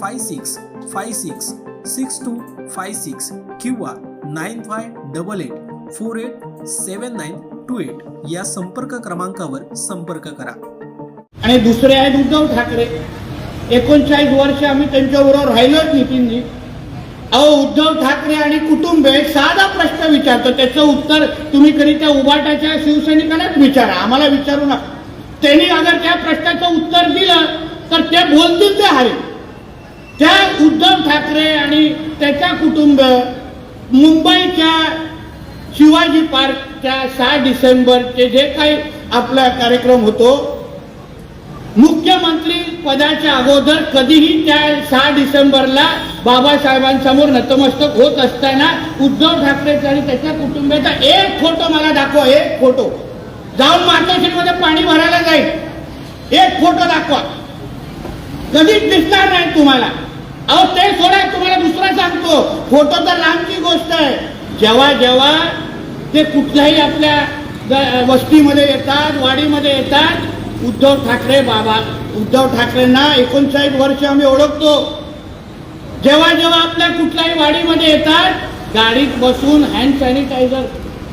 five six five six six two five six किंवा nine five double eight four eight seven nine two eight या संपर्क क्रमांकावर संपर्क करा. आणि दुसरे आहेत उद्धव ठाकरे. एकोणचाळीस वर्ष आम्ही त्यांच्याबरोबर राहिलोच नितीनजी अहो उद्धव ठाकरे आणि कुटुंब एक साधा प्रश्न विचारतो. त्याचं उत्तर तुम्ही कधी त्या उबाटाच्या शिवसैनिकांनाच विचारा. आम्हाला विचारू नका. त्यांनी अगर त्या प्रश्नाचं उत्तर दिलं तर ते बोलतील ते हरे त्या उद्धव ठाकरे आणि त्याचा कुटुंब मुंबईच्या शिवाजी पार्कच्या सहा डिसेंबरचे जे काही आपला कार्यक्रम होतो मुख्यमंत्री पदाच्या अगोदर कधीही त्या सहा डिसेंबरला बाबासाहेबांसमोर नतमस्तक होत असताना उद्धव ठाकरे आणि त्याच्या कुटुंबियाचा एक फोटो मला दाखवा एक फोटो. जाऊन मातोश्रीमध्ये पाणी भरायला जाईल. एक फोटो दाखवा. कधीच दिसणार नाही तुम्हाला. अहो ते सोडा तुम्हाला दुसरा सांगतो. फोटो तर लांबची गोष्ट आहे. जेव्हा जेव्हा ते कुठल्याही आपल्या वस्तीमध्ये येतात वाडीमध्ये येतात उद्धव ठाकरे बाबा उद्धव ठाकरेंना एकोणसाठ वर्ष आम्ही ओळखतो. जेव्हा जेव्हा आपल्या कुठल्याही वाडीमध्ये येतात गाडीत बसून हँड सॅनिटायझर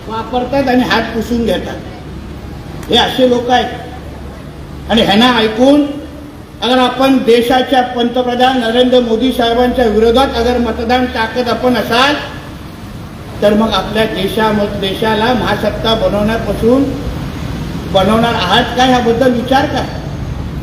वापरतात आणि हात पुसून घेतात. हे असे लोक आहेत. आणि ह्यांना ऐकून अगर आपण देशाच्या पंतप्रधान नरेंद्र मोदी साहेबांच्या विरोधात अगर मतदान टाकत आपण असाल तर मग आपल्या देशाम देशाला महासत्ता बनवण्यापासून बनवणार आहात का? ह्याबद्दल विचार करा.